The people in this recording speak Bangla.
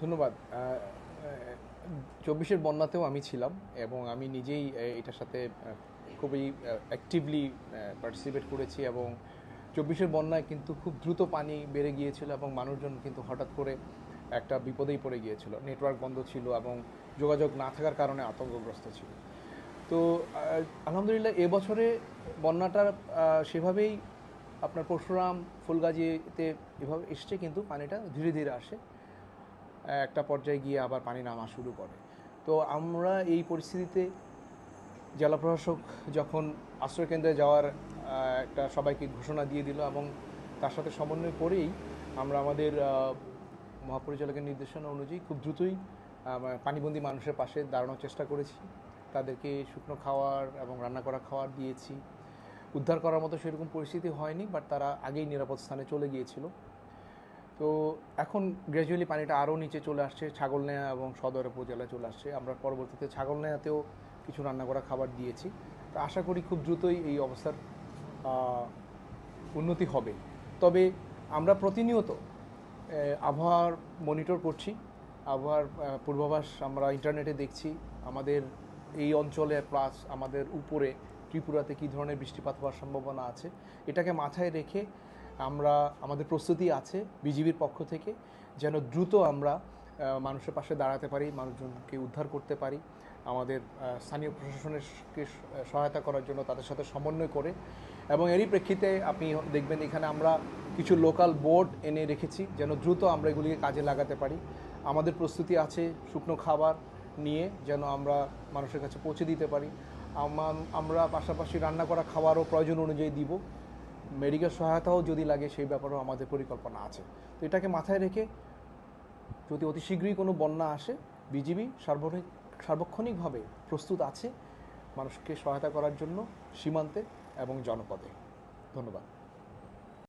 ধন্যবাদ। চব্বিশের বন্যাতেও আমি ছিলাম এবং আমি নিজেই এটার সাথে খুবই অ্যাক্টিভলি পার্টিসিপেট করেছি এবং চব্বিশের বন্যায় কিন্তু খুব দ্রুত পানি বেড়ে গিয়েছিল এবং মানুষজন কিন্তু হঠাৎ করে একটা বিপদেই পড়ে গিয়েছিল। নেটওয়ার্ক বন্ধ ছিল এবং যোগাযোগ না থাকার কারণে আতঙ্কগ্রস্ত ছিল। তো আলহামদুলিল্লাহ এবছরে বন্যাটার আহ, সেভাবেই আপনার পরশুরাম ফুলগাজীতে এভাবে এসছে কিন্তু পানিটা ধীরে ধীরে আসে। একটা পর্যায়ে গিয়ে আবার পানি নামা শুরু করে। তো আমরা এই পরিস্থিতিতে জেলা প্রশাসক যখন আশ্রয়কেন্দ্রে যাওয়ার একটা সবাইকে ঘোষণা দিয়ে দিল এবং তার সাথে সমন্বয় করেই আমরা আমাদের মহাপরিচালকের নির্দেশনা অনুযায়ী খুব দ্রুতই পানিবন্দী মানুষের পাশে দাঁড়ানোর চেষ্টা করেছি। তাদেরকে শুকনো খাওয়ার এবং রান্না করা খাওয়ার দিয়েছি। উদ্ধার করার মতো সেরকম পরিস্থিতি হয়নি, বাট তারা আগেই নিরাপদ স্থানে চলে গিয়েছিল। তো এখন গ্র্যাজুয়ালি পানিটা আরও নিচে চলে আসছে, ছাগলনেয়া এবং সদর উপজেলায় চলে আসছে। আমরা পরবর্তীতে ছাগলনেয়াতেও কিছু রান্না করা খাবার দিয়েছি। তো আশা করি খুব দ্রুতই এই অবস্থার উন্নতি হবে। তবে আমরা প্রতিনিয়ত আবহাওয়ার মনিটর করছি। আবহাওয়ার পূর্বাভাস আমরা ইন্টারনেটে দেখছি। আমাদের এই অঞ্চলে প্লাস আমাদের উপরে ত্রিপুরাতে কী ধরনের বৃষ্টিপাত হওয়ার সম্ভাবনা আছে, এটাকে মাথায় রেখে আমরা, আমাদের প্রস্তুতি আছে বিজিবির পক্ষ থেকে যেন দ্রুত আমরা মানুষের পাশে দাঁড়াতে পারি, মানুষজনকে উদ্ধার করতে পারি। আমাদের স্থানীয় প্রশাসনের কে স- সহায়তা করার জন্য তাদের সাথে সমন্বয় করে। এবং এরই প্রেক্ষিতে আপনি দেখবেন এখানে আমরা কিছু লোকাল বোর্ড এনে রেখেছি যেন দ্রুত আমরা এগুলিকে কাজে লাগাতে পারি। আমাদের প্রস্তুতি আছে শুকনো খাবার নিয়ে যেন আমরা মানুষের কাছে পৌঁছে দিতে পারি। আমা- আমরা পাশাপাশি রান্না করা খাবারও প্রয়োজন অনুযায়ী দিব। মেডিকেল সহায়তাও যদি লাগে, সেই ব্যাপারেও আমাদের পরিকল্পনা আছে। তো এটাকে মাথায় রেখে যদি অতি শীঘ্রই কোনো বন্যা আসে, বিজিবি সার্বক্ষণিক সার্বক্ষণিকভাবে প্রস্তুত আছে মানুষকে সহায়তা করার জন্য, সীমান্তে এবং জনপদে। ধন্যবাদ।